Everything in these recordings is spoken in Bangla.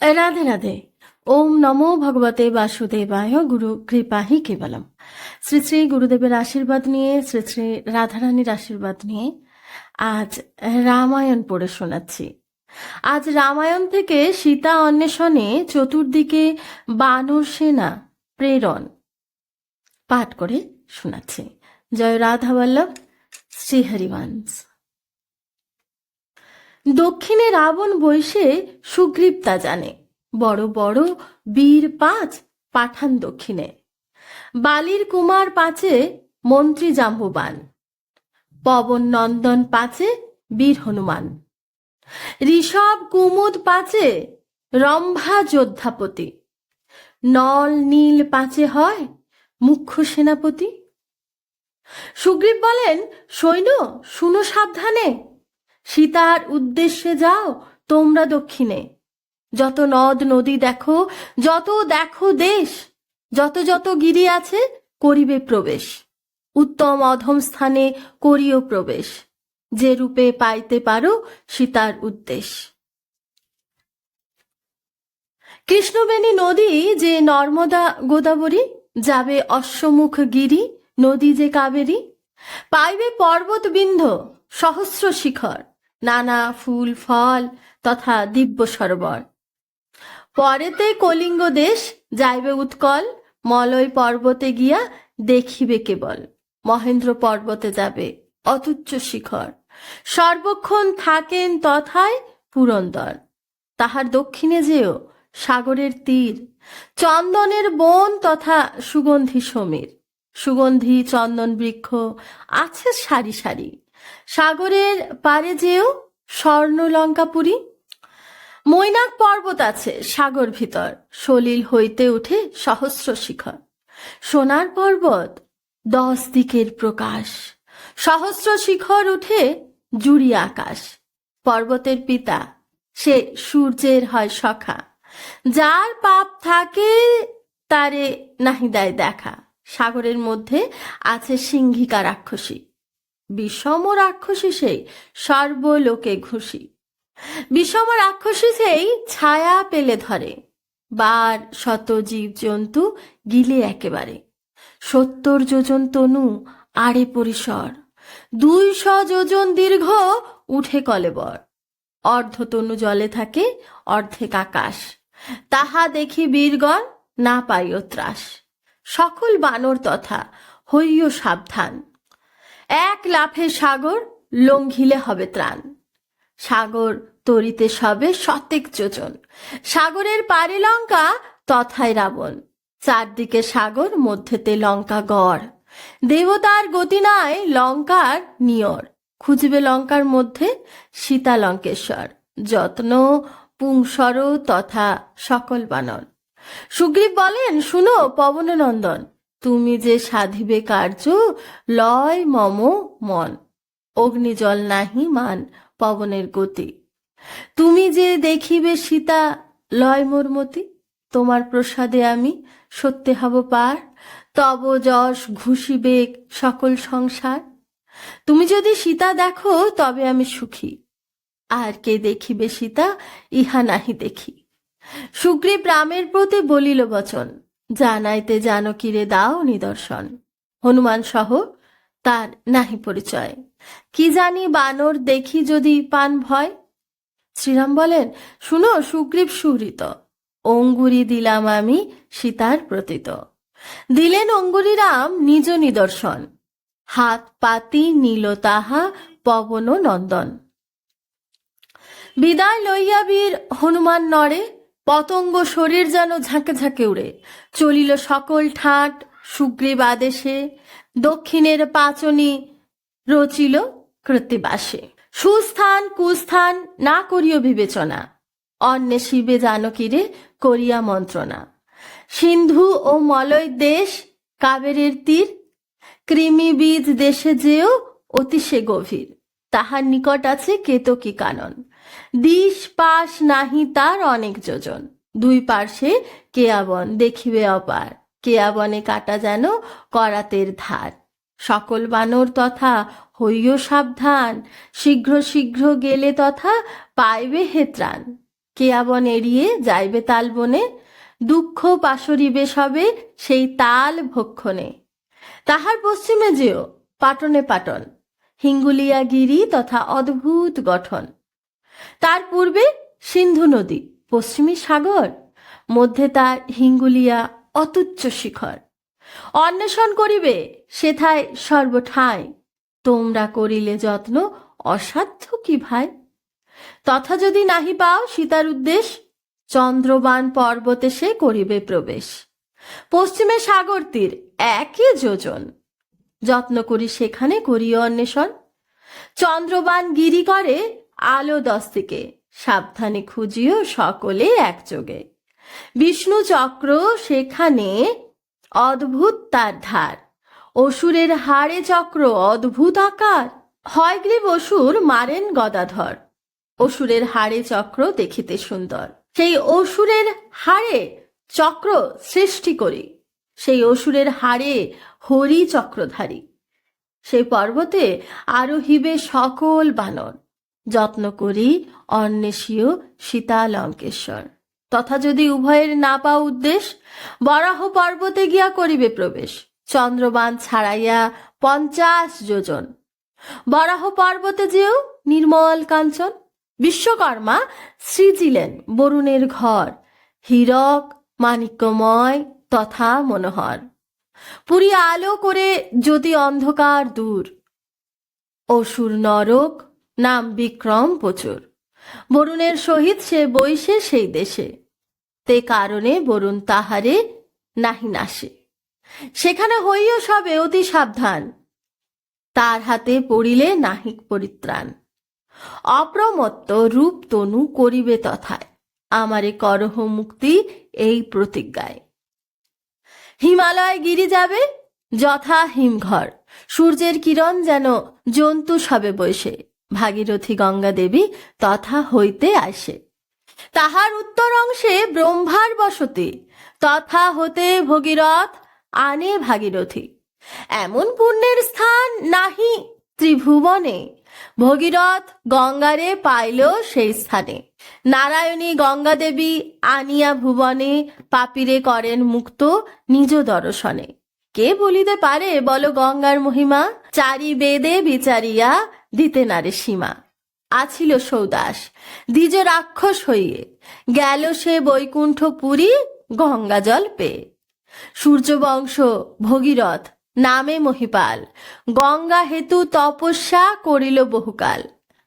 রাধে রাধে ওম নমো ভগবতে বাসুদেবায় গুরু কৃপাহি কেবলম শ্রী শ্রী গুরুদেবের আশীর্বাদ নিয়ে শ্রী শ্রী রাধারানীর আশীর্বাদ নিয়ে আজ রামায়ণ পড়ে শোনাচ্ছি আজ রামায়ণ থেকে সীতা অন্বেষণে চতুর্দিকে বানর সেনা, প্রেরণ। পাঠ করে শোনাচ্ছি। জয় রাধা বল্লভ। দক্ষিণে রাবণ বৈশে সুগ্রীব তা জানে। বড় বড় বীর পাঁচ পাঠান দক্ষিণে। বালির কুমার পাঁচে মন্ত্রী জাম্বুবান। পবন নন্দন পাঁচে বীর হনুমান। ঋষভ কুমুদ পাঁচে রম্ভা যোদ্ধাপতি। নল নীল পাঁচে হয় মুখ্য সেনাপতি। সুগ্রীব বলেন, সৈন্য, শুনো সাবধানে। সীতার উদ্দেশ্যে যাও, তোমরা দক্ষিণে। যত নদ নদী দেখো, যত দেখো দেশ, যত যত গিরি আছে, করিবে প্রবেশ। উত্তম অধম স্থানে করিও প্রবেশ, যে রূপে পাইতে পারো সীতার উদ্দেশ। কৃষ্ণবেণী নদী যে নর্মদা গোদাবরী, যাবে অশ্বমুখ গিরি, নদী যে কাবেরী, পাইবে পর্বত বিন্ধ সহস্র শিখর। নানা ফুল, ফল তথা দিব্য সরোবর। পরেতে কলিঙ্গ দেশ যাইবে উৎকল, মলয় পর্বতে গিয়া দেখিবে কেবল। মহেন্দ্র পর্বতে যাবে, অতুচ্চ শিখর। সর্বক্ষণ থাকেন তথায় পুরন্দর। তাহার দক্ষিণে যেও সাগরের তীর। চন্দনের বন তথা সুগন্ধি সমীর। সুগন্ধি, চন্দন বৃক্ষ আছে সারি সারি। সাগরের পারে যেও স্বর্ণ লঙ্কাপুরী মৈনাক পর্বত আছে সাগর ভিতর, সলিল হইতে উঠে সহস্র শিখর। সোনার পর্বত, দশ দিকের প্রকাশ। সহস্র শিখর উঠে জুড়ি আকাশ। পর্বতের পিতা, সে সূর্যের হয় সখা। যার পাপ থাকে, তারে নাহিদায় দেখা। সাগরের মধ্যে আছে সিংহিকা রাক্ষসী। বিষম রাক্ষসী সেই সর্বলোকে ঘুষি। বিষম রাক্ষসী সেই ছায়া পেলে ধরে। বার শত জীব জন্তু গিলে একেবারে। সত্তর যোজন তনু, আড়ে পরিসর। দুইশ যোজন দীর্ঘ, উঠে কলেবর অর্ধ তনু জলে থাকে, অর্ধেক আকাশ। তাহা দেখি বীরগণ, না পাইও ত্রাস। সকল বানর তথা হইও সাবধান। এক লাফে সাগর লঙ্ঘিলে হবে ত্রাণ। সাগর তরিতে সবে শতেক যোজন। সাগরের পারে লঙ্কা, তথায় রাবণ। চারদিকে সাগর, মধ্যেতে লঙ্কা গড়। দেবতার গতি নাই, লঙ্কার নিয়র। খুঁজবে লঙ্কার মধ্যে সীতা লঙ্কেশ্বর যত্ন পুংসর তথা সকল বানর। সুগ্রীব বলেন, শুনো, পবননন্দন তুমি যে সাধিবে কার্য, লয় মম মন। অগ্নিজল নাহি মান পবনের গতি। তুমি যে দেখিবে সীতা, লয় মোরমতি তোমার প্রসাদে আমি সত্যে হব পার। তব যশ ঘুষিবে সকল সংসার। তুমি যদি সীতা দেখো, তবে আমি সুখী। আর কে দেখিবে সীতা, ইহা নাহি দেখি। সুগ্রীব রামের প্রতি বলিল বচন জানাইতে জানকীরে দাও নিদর্শন। হনুমান সহ তার নাহি পরিচয়। কি জানি বানর দেখি যদি পান ভয়? শ্রীরাম বলেন, শুনো, সুগ্রীব সুহৃত। অঙ্গুরি দিলাম আমি সীতার প্রতীত। দিলেন অঙ্গুরি রাম নিজ নিদর্শন। হাত পাতি নীল তাহা পবন নন্দন। বিদায় লইয়া বীর হনুমান নড়ে। পতঙ্গ শরীর যেন ঝাঁকে ঝাঁকে উড়ে। চলিল সকল ঠাট, সুগ্রীব আদেশে। দক্ষিণের পাচনি রচিল কৃত্তিবাসে। সুস্থান, কুস্থান, না করিও বিবেচনা। অন্যে শিবে জানকীরে করিয়া মন্ত্রণা। সিন্ধু ও মলয় দেশ, কাবেরের তীর। কৃমি বীজ দেশে যেও অতি সে গভীর। তাহার নিকট আছে কেতকী কানন। দিশ পাশ নাহি তার অনেক যোজন। দুই পার্শ্বে কেয়াবন দেখিবে অপার কেয়াবনে কাটা যেন করাতের ধার। সকল বানর তথা হইও সাবধান, শীঘ্র শীঘ্র গেলে তথা পাইবে হে ত্রাণ। কেয়াবন এড়িয়ে যাইবে তাল বনে, দুঃখ পাশরিবে সবে সেই তাল ভক্ষণে। তাহার পশ্চিমে যেও, পাটনে পাটন হিঙ্গুলিয়া গিরি তথা অদ্ভুত গঠন। তার পূর্বে সিন্ধু নদী, পশ্চিমী সাগর, মধ্যে তার হিঙ্গুলিয়া অতুচ্চ শিখর। অন্বেষণ করিবে, সেথায় সর্বঠায় তোমরা করিলে যত্ন অসাধ্য কি ভাই? তথা যদি নাহি পাও সীতার উদ্দেশ, চন্দ্রবান পর্বতে সে করিবে প্রবেশ। পশ্চিমে সাগর তীর একই যোজন। যত্ন করি সেখানে করিও অন্বেষণ। চন্দ্রবান গিরি করে আলো দস্তিকে সাবধানে খুঁজিও সকলে একযোগে। বিষ্ণু চক্র সেখানে অদ্ভুত তার ধার। অসুরের হাড়ে চক্র অদ্ভুত আকার। হয়গ্রীব অসুর মারেন গদাধর। অসুরের হাড়ে চক্র দেখিতে সুন্দর। সেই অসুরের হাড়ে চক্র সৃষ্টি করি। সেই অসুরের হাড়ে হরি চক্রধারী। সেই পর্বতে আরোহিবে সকল বানর। যত্ন করি, অন্বেষীয় সীতা লঙ্কেশ্বর তথা যদি উভয়ের না পাওয়া উদ্দেশ, বরাহ পর্বতে গিয়া করিবে প্রবেশ। চন্দ্রবান ছাড়াইয়া পঞ্চাশ যোজন। বরাহ পর্বতে যেও নির্মল কাঞ্চন। বিশ্বকর্মা সৃজিলেন বরুণের ঘর। হীরক, মাণিক্যময় তথা মনোহর। পুরী আলো করে যদি অন্ধকার দূর। অসুর নরক নাম বিক্রম প্রচুর। বরুণের সহিত সে বইসে সেই দেশে। তে কারণে বরুণ তাহারে নাহি নাসে সেখানে হইও সবে অতি সাবধান। তার হাতে পড়িলে নাহিক পরিত্রাণ। অপ্রমত্ত রূপ তনু করিবে তথায়। আমারে করহ মুক্তি এই প্রতিজ্ঞায়। হিমালয় গিরি যাবে, যথা হিমঘর। সূর্যের কিরণ যেন জন্তু সবে বসে ভাগীরথী গঙ্গা দেবী তথা হইতে আসে। তাহার উত্তর অংশে ব্রহ্মার বসতি, তথা হতে ভগীরথ, আনে ভাগীরথী। এমন পুণ্যের স্থান নাহি ত্রিভুবনে, ভগীরথ গঙ্গারে পাইল সেই স্থানে। নারায়ণী গঙ্গা দেবী আনিয়া ভুবনে পাপিরে করেন মুক্ত নিজ দর্শনে। কে বলিতে পারে, বল গঙ্গার মহিমা? চারি বেদে বিচারিয়া দিতে নারে সীমা। আছিল সৌদাস, দ্বিজ রাক্ষস হইয়ে। গেল সে বৈকুণ্ঠ পুরী, গঙ্গা জল পেয়ে সূর্যবংশ ভগীরথ, নামে মহিপাল। গঙ্গা হেতু তপস্যা করিল বহুকাল।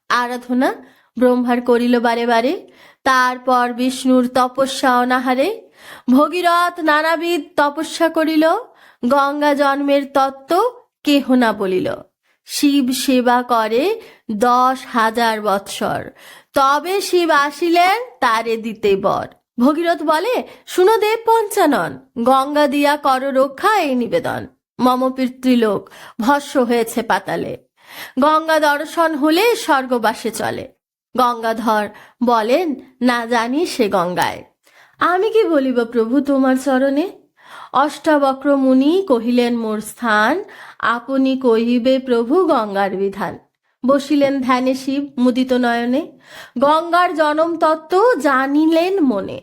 আরাধনা ব্রহ্মার করিল বারে বারে। তারপর বিষ্ণুর তপস্যা অনাহারে। ভগীরথ নানাবিধ তপস্যা করিল। গঙ্গা জন্মের তত্ত্ব কেহ না বলিল। শিব সেবা করে দশ হাজার বৎসর। তবে শিব আসিলেন তারে দিতে বর। ভগীরথ বলে, শুনো দেব পঞ্চানন, গঙ্গা দিয়া কর রক্ষা এই নিবেদন। মম পিতৃলোক ভস্য হয়েছে পাতালে। গঙ্গা দর্শন হলে স্বর্গবাসে চলে। গঙ্গাধর বলেন, না জানি সে গঙ্গায়। আমি কি বলিব প্রভু তোমার চরণে? অষ্টাবক্র মুনি কহিলেন, মোর স্থান, আপনি কহিবে প্রভু গঙ্গার বিধান। বসিলেন ধ্যানে শিব মুদিত নয়নে। গঙ্গার জনম তত্ত্ব জানিলেন মনে।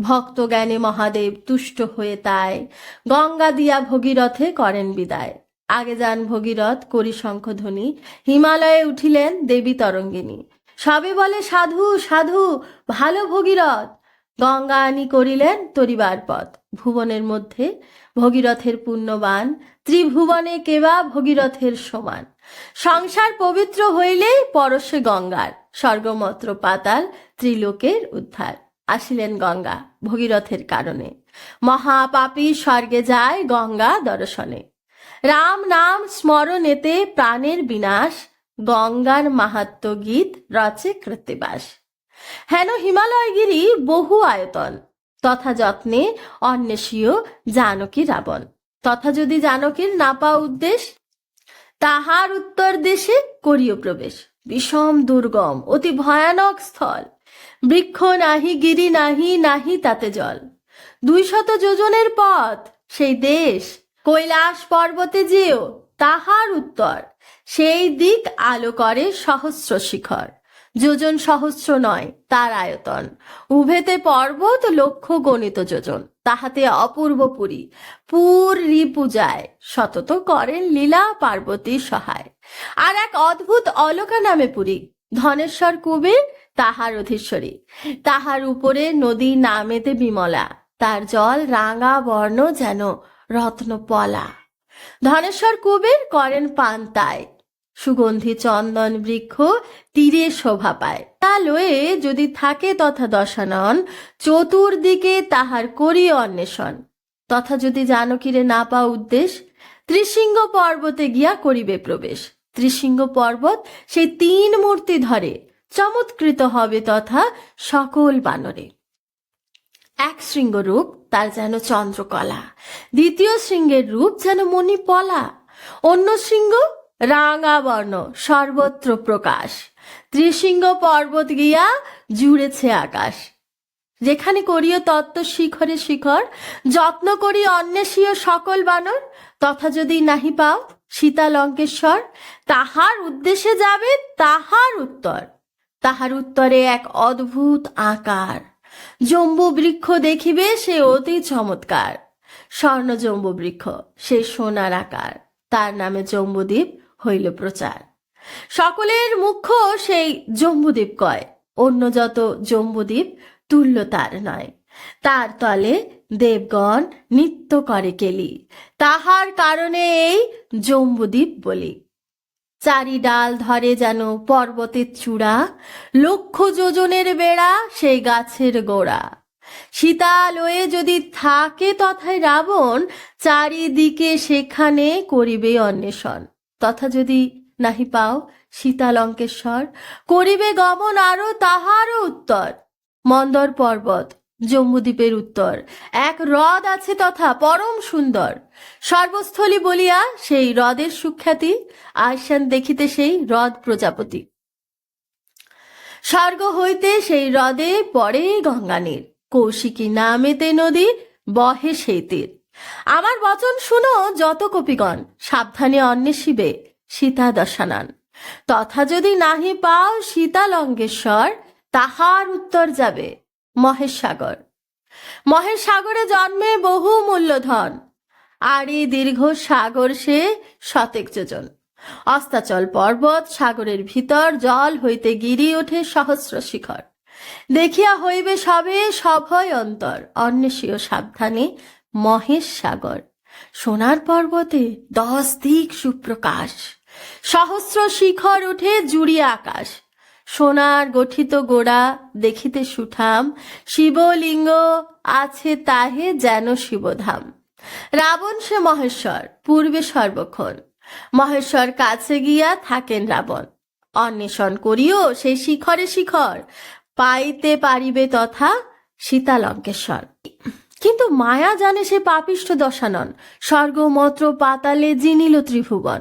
ভক্ত জ্ঞানে মহাদেব তুষ্ট হয়ে তাই গঙ্গা দিয়া ভগীরথে করেন বিদায়। আগে যান ভগীরথ করি শঙ্খধ্বনি হিমালয়ে উঠিলেন দেবী তরঙ্গিনী। সবে বলে, সাধু সাধু, ভালো ভগীরথ। গঙ্গা আনি করিলেন তরিবার পথ। ভুবনের মধ্যে ভগীরথের পুণ্যবান, ত্রিভুবনে কেবা ভগীরথের সমান। সংসার পবিত্র হইলে পরশে গঙ্গার, স্বর্গমত্র পাতাল ত্রিলোকের উদ্ধার। আসিলেন গঙ্গা ভগীরথের কারণে। মহাপাপী স্বর্গে যায় গঙ্গা দর্শনে। রাম নাম স্মরণেতে প্রাণের বিনাশ, গঙ্গার মাহাত্ম গীত রচে কৃত্তিবাস। হেন হিমালয়গিরি বহু আয়তন তথা যত্নে অন্বেষীয় জানকী রাবণ। তথা যদি জানকীর না পাওয়া উদ্দেশ তাহার উত্তর দেশে করিও প্রবেশ। বিষম, দুর্গম, অতি ভয়ানক স্থল। বৃক্ষ নাহি, গিরি নাহি নাহি তাতে জল। দুই শত যোজনের পথ, সেই দেশ, কৈলাস পর্বতে যেও, তাহার উত্তর। সেই দিক আলো করে সহস্র শিখর। যোজন সহস্র নয়, তার আয়তন। উভেতে পর্বত লক্ষ গণিত যোজন। তাহাতে অপূর্ব পুরী। পুর রিপূজায়, সতত করেন লীলা পার্বতীর সহায়। আর এক অদ্ভুত অলকা নামে পুরী। ধনেশ্বর কুবের, তাহার অধীশ্বরী। তাহার উপরে নদী নামেতে বিমলা। তার জল রাঙা বর্ণ যেন রত্ন পলা ধনেশ্বর কুবের করেন পান্তায়। সুগন্ধি চন্দন বৃক্ষ তীরে শোভা পায়। তা লয়ে যদি থাকে তথা দশানন, চতুর্দিকে তাহার করি অন্বেষণ। তথা যদি জানকীরে না পাও উদ্দেশ, ত্রিশৃঙ্গ পর্বতে গিয়া করিবে প্রবেশ। ত্রিশৃঙ্গ পর্বত সেই তিন মূর্তি ধরে, চমৎকৃত হবে তথা সকল বানরে। এক শৃঙ্গ রূপ, তার যেন চন্দ্রকলা। দ্বিতীয় শৃঙ্গের রূপ যেন মণিপলা। অন্য শৃঙ্গ রাঙা বর্ণ সর্বত্র প্রকাশ। ত্রিশৃঙ্গ পর্বত গিয়া জুড়েছে আকাশ। যেখানে করিও তত্ত্ব শিখরে শিখর, যত্ন করি অন্বেষীয় সকল বানর। তথা যদি নাহি পাও সীতা লঙ্কেশ্বর, তাহার উদ্দেশ্যে যাবে তাহার উত্তর। তাহার উত্তরে এক অদ্ভুত আকার। জম্বু বৃক্ষ দেখিবে সে অতি চমৎকার। স্বর্ণ জম্বু বৃক্ষ, সে সোনার আকার। তার নামে জম্বুদ্বীপ হইল প্রচার। সকলের মুখ্য সেই জম্বুদ্বীপ কয়, অন্য যত জম্বুদ্বীপ তুল্য তার নয়। তার তলে দেবগণ নিত্য করে কেলি, তাহার কারণে এই জম্বুদ্বীপ বলি। চারি ডাল ধরে যেন পর্বতের চূড়া, লক্ষ যোজনের বেড়া সেই গাছের গোড়া। সীতা লয়ে যদি থাকে তথায় রাবণ, চারিদিকে সেখানে করিবে অন্বেষণ। তথা যদি নাহি পাও সীতা লঙ্কেশ্বর করিবে গমন আরও তাহারও উত্তর। মন্দর পর্বত, জম্মুদ্বীপের উত্তর। এক হ্রদ আছে তথা পরম সুন্দর। সর্বস্থলী বলিয়া সেই হ্রদের সুখ্যাতি আইসান দেখিতে সেই হ্রদ প্রজাপতি। স্বর্গ হইতে সেই হ্রদে পড়ে গঙ্গানীর। কৌশিকী নামেতে নদী বহে সেই তীর। আমার বচন শুনো যত কপিগণ, সাবধানে অন্বেষিবে সীতা দশানান তথা যদি নাহি পাও সীতা লঙ্গেশ্বর তাহার উত্তর যাবে মহেশ সাগর মহেশ সাগরে জন্মে বহু মূল্যধন আর এই দীর্ঘ সাগর সে শতেক যোজন। অস্তাচল পর্বত সাগরের ভিতর জল হইতে গিরি ওঠে সহস্র শিখর। দেখিয়া হইবে সবে সভয় অন্তর, অন্বেষীয় সাবধানে মহেশ সাগর। সোনার পর্বতে দশ দিক সুপ্রকাশ। সহস্র শিখর উঠে জুড়িয়া আকাশ। সোনার গঠিত গোড়া দেখিতে সুঠাম। শিবলিঙ্গ আছে তাহে যেন শিবধাম। রাবণ সে মহেশ্বর, পূর্বে সর্বক্ষণ। মহেশ্বর কাছে গিয়া থাকেন রাবণ। অন্বেষণ করিও সেই শিখরে শিখর। পাইতে পারিবে তথা সীতালঙ্কেশ্বর। কিন্তু মায়া জানে সে পাপিষ্ঠ দশানন স্বর্গমত্র পাতালে জিনিল ত্রিভুবন।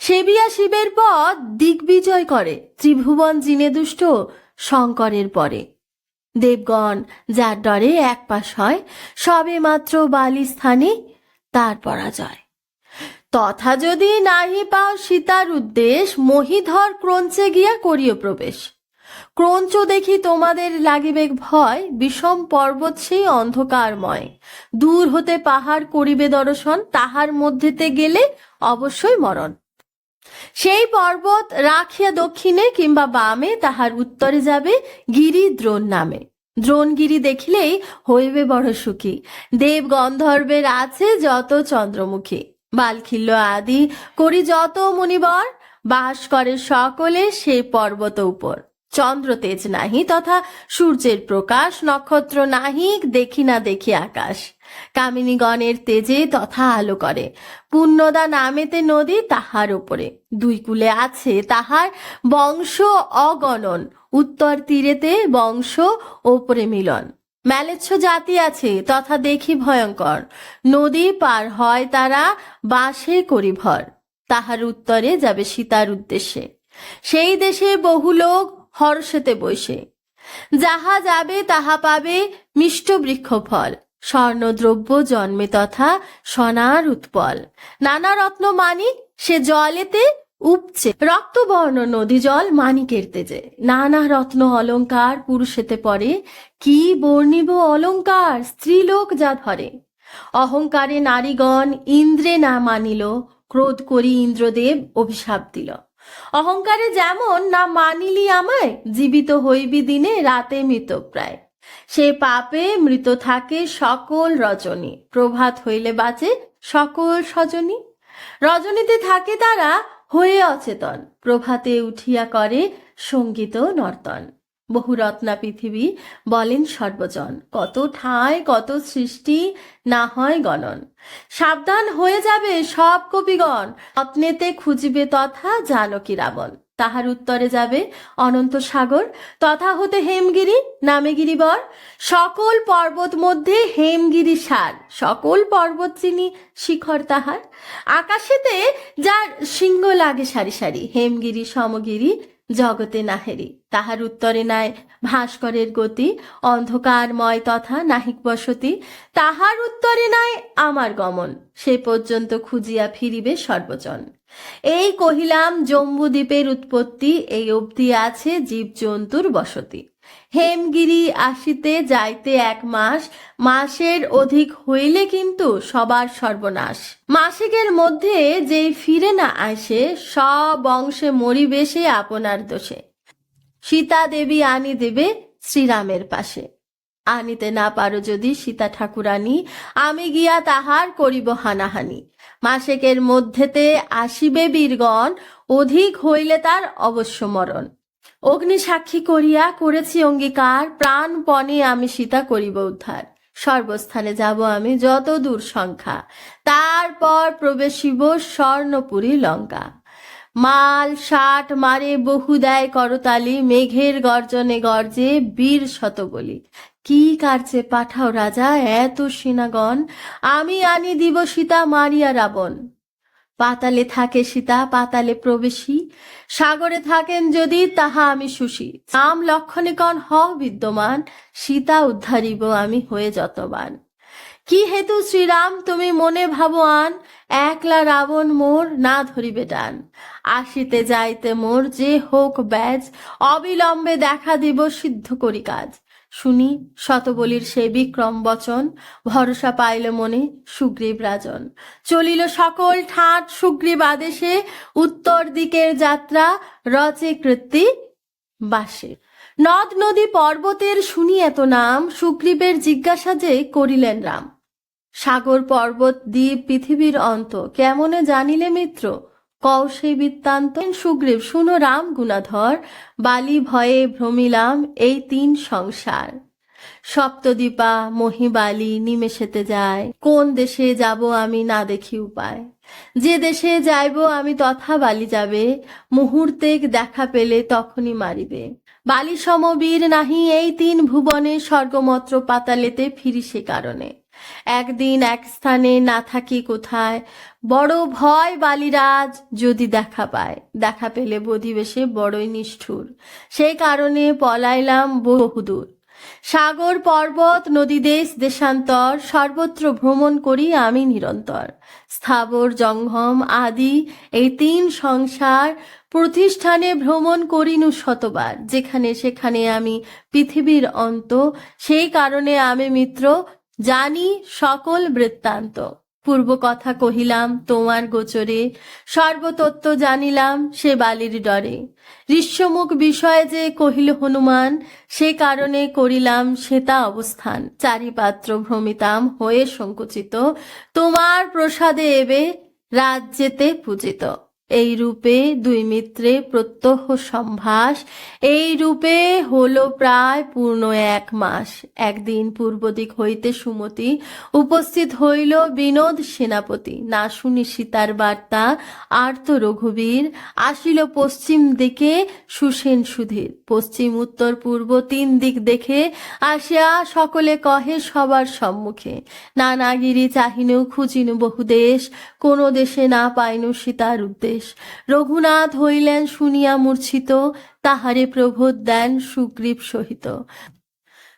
সেবিয়া শিবের পদ দিগ্বিজয় করে, ত্রিভুবন জিনে দুষ্ট শঙ্করের পরে। দেবগণ, যার ডরে এক পাশ হয়, সবে মাত্র বালি স্থানে তার পরাজয়। তথা যদি নাহি পাও সীতার উদ্দেশ, মহিধর ক্রঞ্চে গিয়া করিও প্রবেশ। ক্রঞ্চ দেখি তোমাদের লাগিবে ভয়, বিষম পর্বত সেই অন্ধকারময়। দূর হতে পাহাড় করিবে দর্শন, তাহার মধ্যেতে গেলে অবশ্যই মরণ। সেই পর্বত রাখিয়া দক্ষিণে কিংবা বামে তাহার উত্তরে যাবে গিরি দ্রোণ নামে। দ্রোণগিরি দেখিলেই হইবে বড় সুখী। দেব গন্ধর্বের আছে যত চন্দ্রমুখী। বালখিল্য আদি করি যত মুনিবর, বাস করে সকলে সেই পর্বত উপর। চন্দ্র তেজ নাহি তথা সূর্যের প্রকাশ, নক্ষত্র নাহি, দেখি না দেখি আকাশ। কামিনীগণের তেজে তথা আলো করে। পুণ্যদা নামেতে নদী তাহার উপরে। দুই কূলে আছে তাহার বংশ অগণন। উত্তর তীরেতে বংশ, ওপরে মিলন। ম্যালেচ্ছ জাতি আছে তথা দেখি ভয়ঙ্কর। নদী পার হয় তারা বাসে করি ভর তাহার উত্তরে যাবে সীতার উদ্দেশ্যে। সেই দেশে বহু লোক হর্ষেতে বসে। যাহা যাবে তাহা পাবে মিষ্ট বৃক্ষ ফল স্বর্ণদ্রব্য জন্মে তথা সোনার উৎপল। নানা রত্ন মানিক, সে জলেতে উপচে। রক্তবর্ণ নদী জল মানিকের তেজে। নানা রত্ন অলংকার পুরুষেতে পড়ে। কি বর্ণিব অলংকার স্ত্রীলোক যা ধরে? অহংকারে নারীগণ ইন্দ্রে না মানিল। ক্রোধ করি ইন্দ্রদেব অভিশাপ দিল। অহংকারে যেমন না মানিলি আমায়, জীবিত হইবি দিনে রাতে মৃত প্রায়। সে পাপে মৃত থাকে সকল রজনী, প্রভাত হইলে বাঁচে সকল সজনী। রজনীতে থাকে তারা হয়ে অচেতন, প্রভাতে উঠিয়া করে সংগীত নর্তন। বহু রত্না পৃথিবী বলেন সর্বজন। কত ঠাঁই, কত সৃষ্টি, না হয় গণন। সাবধান হয়ে যাবে সব কবিগণ রত্নেতে খুঁজিবে তথা জানকী রাবণ তাহার উত্তরে যাবে অনন্ত সাগর, তথা হতে হেমগিরি, নামে গিরিবর। সকল পর্বত মধ্যে হেমগিরি সার, সকল পর্বত চিনি শিখর তাহার। আকাশেতে যার সিংহ লাগে সারি সারি, হেমগিরি, সমগিরি জগতে নাহেরি। তাহার উত্তরে নাই ভাস্করের গতি। অন্ধকারময় তথা নাহিক বসতি। তাহার উত্তরে নাই আমার গমন। সে পর্যন্ত খুঁজিয়া ফিরিবে সর্বজন। এই কহিলাম, জম্বুদ্বীপের উৎপত্তি এই অবধি আছে জীবজন্তুর বসতি। হেমগিরি আসিতে যাইতে এক মাস, মাসের অধিক হইলে কিন্তু সবার সর্বনাশ। মাসিকের মধ্যে যেই ফিরে না আসে, সব অংশে মরিবে সে আপনার দোষে। সীতা দেবী আনি দেবে শ্রীরামের পাশে। আনিতে না পারো যদি সীতা ঠাকুরানী, আমি গিয়া তাহার করিব হানাহানি। মাসেকের মধ্যেতে আসিবে বীরগণ, অধিক হইলে তার অবশ্য মরণ। অগ্নি সাক্ষী করিয়া করেছি অঙ্গীকার, প্রাণপণে আমি সীতা করিব উদ্ধার। সর্বস্থানে যাব আমি যত দূর সংখ্যা। তারপর প্রবেশিব স্বর্ণপুরী লঙ্কা। মাল, ষাট মারে বহু দেয় করতালি, মেঘের গর্জনে গর্জে বীর শত বলি কি কার্যে পাঠাও রাজা, এত সেনাগণ? আমি আনি দিব সীতা মারিয়া রাবণ। পাতালে থাকে সীতা, পাতালে প্রবেশী। সাগরে থাকেন যদি, তাহা আমি সুশী। নাম লক্ষণে কন, হও বিদ্যমান, সীতা উদ্ধারিব আমি হয়ে যতবান। কি হেতু শ্রীরাম, তুমি মনে ভাবো আন একলা রাবণ মোর না ধরিবে টান। আসিতে যাইতে মোর যে হোক ব্যাজ, অবিলম্বে দেখা দিব সিদ্ধ করি কাজ। শুনি শতবলির সে বিক্রম বচন, ভরসা পাইল মনে সুগ্রীব রাজন। চলিল সকল ঠাট সুগ্রীব আদেশে, উত্তর দিকের যাত্রা রচে কৃত্তি বাসে। নদ নদী পর্বতের শুনি এত নাম, সুগ্রীবের জিজ্ঞাসা যে করিলেন রাম। সাগর পর্বত দ্বীপ পৃথিবীর অন্ত, কেমনে জানিলে মিত্র? কও সেই বৃত্তান্ত সুগ্রীব, শুনো রাম গুণাধর, বালি ভয়ে ভ্রমিলাম এই তিন সংসার। সপ্তদীপা মহিবালি নিমেষেতে যায়, কোন দেশে যাব আমি না দেখি উপায়। যে দেশে যাইব আমি তথা বালি যাবে মুহূর্তে দেখা পেলে তখনই মারিবে। বালি সমবীর নাহি এই তিন ভুবনে, স্বর্গমত্র পাতালেতে ফিরি সে কারণে। একদিন এক স্থানে না থাকি কোথায়? বড় ভয় বালিরাজ যদি দেখা পায়। দেখা পেলে বধিবেশে বড়ই নিষ্ঠুর। সেই কারণে পলাইলাম বহুদূর। সাগর, পর্বত নদী দেশ দেশান্তর, সর্বত্র ভ্রমণ করি আমি নিরন্তর। স্থাবর, জঙ্গম আদি এই তিন সংসার প্রতিষ্ঠানে ভ্রমণ করিনু শতবার। যেখানে সেখানে আমি পৃথিবীর অন্ত। সেই কারণে আমি মিত্র জানি সকল বৃত্তান্ত। পূর্ব কথা কহিলাম, তোমার গোচরে সর্বতত্ত্ব জানিলাম সে বালির ডরে। ঋষ্যমুখ বিষয়ে যে কহিল হনুমান, সে কারণে করিলাম শ্বেতা অবস্থান। চারিপাত্র ভ্রমিতাম হয়ে সংকুচিত, তোমার প্রসাদে এবে রাজ্যেতে পূজিত। এই রূপে দুই মিত্রে প্রত্যহ সম্ভাস এই রূপে হলো প্রায় পূর্ণ এক মাস। একদিন পূর্ব দিক হইতে সুমতি উপস্থিত হইল বিনোদ সেনাপতি। না শুনি সীতার বার্তা, আর্ত রঘুবীর। আসিল পশ্চিম দিকে সুসেন সুধীর। পশ্চিম, উত্তর, পূর্ব তিন দিক দেখে আসিয়া সকলে কহে সবার সম্মুখে। নানাগিরি চাহিনু, খুঁজিনু বহু দেশ। কোন দেশে না পাইনু সীতার উদ্দেশ। রঘুনাথ হইলেন শুনিয়া মূর্ছিত, তাহারে প্রবোধ দেন সুগ্রীব সহিত।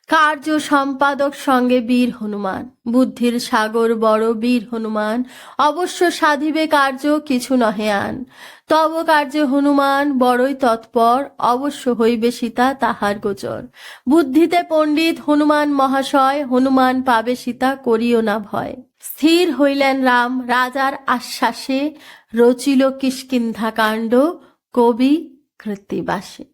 কার্য সম্পাদক সঙ্গে বীর হনুমান। বুদ্ধির সাগর বড় বীর হনুমান। অবশ্য সাধিবে কার্য, কিছু নহে আন। তব কার্যে হনুমান, বড়ই তৎপর, অবশ্য হইবে সীতা তাহার গোচর। বুদ্ধিতে পণ্ডিত হনুমান মহাশয়, হনুমান পাবে সীতা, করিও না ভয়। স্থির হইলেন রাম রাজার আশ্বাসে রচিল কিষ্কিন্ধা কাণ্ড কবি কৃত্তিবাসে।